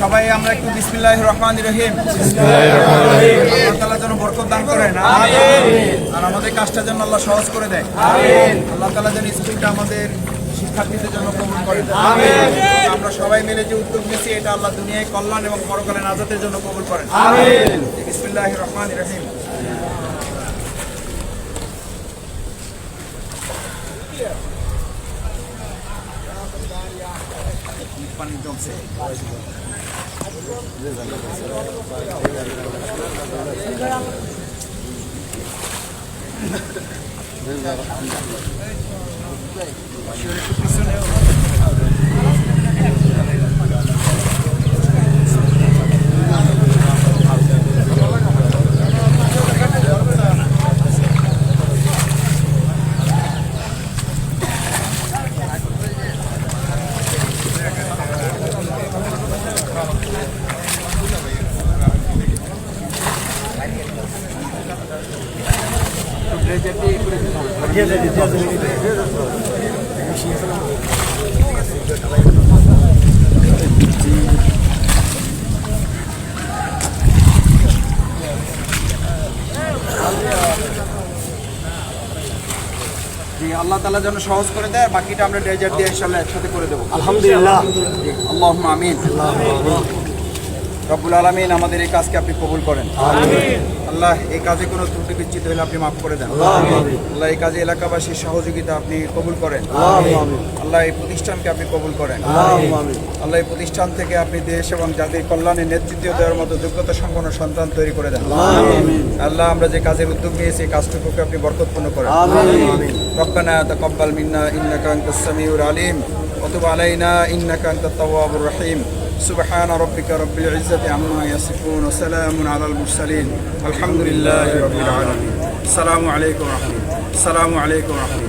সবাই আমরা একটু বিসমিল্লাহ রহমান রহিম। আল্লাহ যেন বরকত দান করেন। আর আমাদের কাজটা যেন আল্লাহ সহজ করে দেয়। আল্লাহ তালা যেন স্কুলটা আমাদের শিক্ষার্থীদের জন্য কবুল করেন আমরা সবাই মিলে যে উদ্যোগ নিয়েছি এটা আল্লাহ দুনিয়ায় কল্যাণ এবং পরকালে নাজাতের জন্য কবুল করেন। বিসমিল্লাহ রহমান রহিম। পানি জমছে জি আল্লাহ তালা যেন সহজ করে দেয় বাকিটা আমরা ডেজার্ট দিয়ে ইনশাল্লাহ একসাথে করে দেবো। আলহামদুলিল্লাহ। আল্লাহ আমিন রব্বুল আলমিন আমাদের এই কাজকে আপনি কবুল করেন। আল্লাহ এই কাজে কোনো ত্রুটি বিচ্ছিত হলে আপনি মাফ করে দেন। আল্লাহ এই কাজে এলাকাবাসীর সহযোগিতা আপনি কবুল করেন। আল্লাহ এই প্রতিষ্ঠানকে আপনি কবুল করেন। আল্লাহ এই প্রতিষ্ঠান থেকে আপনি দেশ এবং জাতির কল্যাণে নেতৃত্ব দেওয়ার মতো যোগ্যতা সম্পন্ন সন্তান তৈরি করে দেন। আল্লাহ আমরা যে কাজের উদ্যোগ নিয়েছি এই কাজটুকুকে আপনি বরকতপূর্ণ করেন। রক্কানায়তা কব্বাল মিন্না ইন্নাকা আনতাস সামিউল আলিম। ওয়া আলাইনা ইন্নাকা আনতাত তাওয়াবুর রহিম। سبحان ربك رب العزة عما يصفون وسلام على المرسلين. الحمد لله رب العالمين. السلام عليكم ورحمة السلام عليكم ورحمة